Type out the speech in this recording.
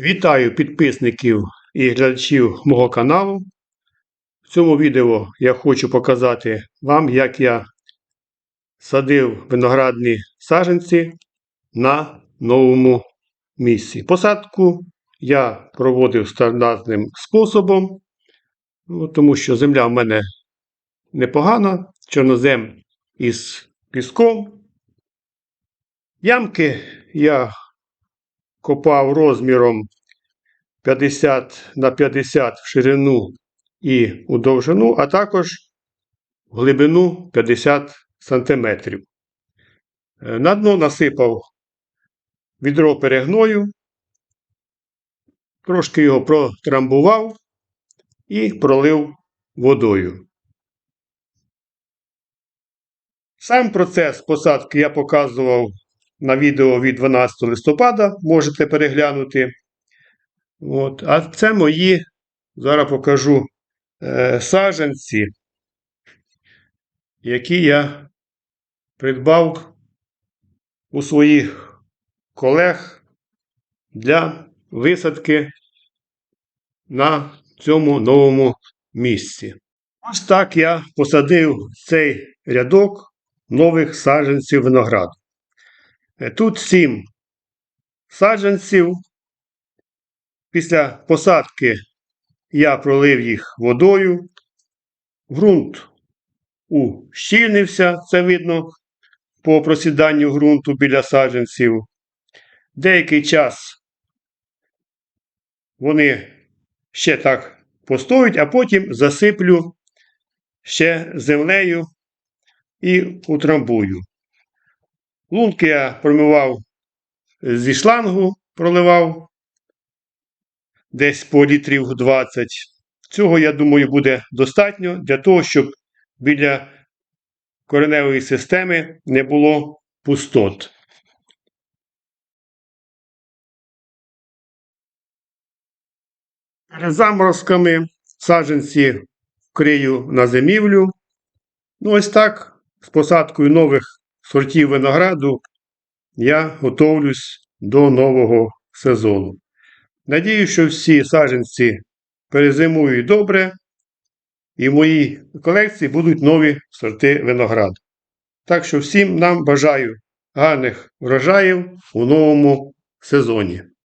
Вітаю підписників і глядачів мого каналу. В цьому відео я хочу показати вам, як я садив виноградні саджанці на новому місці. Посадку я проводив стандартним способом, ну, тому що земля в мене непогана, чорнозем із піском. Ямки я копав розміром 50 на 50 в ширину і у довжину, а також в глибину 50 см. На дно насипав відро перегною, трошки його протрамбував і пролив водою. Сам процес посадки я показував на відео від 12 листопада, можете переглянути. От. А це мої, зараз покажу е, саджанці, які я придбав у своїх колег для висадки на цьому новому місці. Ось так я посадив цей рядок нових саджанців винограду. Е, Тут сім саджанців. Після посадки я пролив їх водою. Ґрунт ущільнився, це видно по просіданню ґрунту біля саджанців. Деякий час вони ще так постоють, а потім засиплю ще землею і утрамбую. Лунки я промивав зі шлангу, проливав десь по літрів 20. Цього, я думаю, буде достатньо для того, щоб біля кореневої системи не було пустот. Перед заморозками саджанці вкрию на зимівлю. Ну, ось так, з посадкою нових сортів винограду я готовлюсь до нового сезону. Надію, що всі саджанці перезимують добре, і в моїй колекції будуть нові сорти винограду. Так що всім нам бажаю гарних врожаїв у новому сезоні.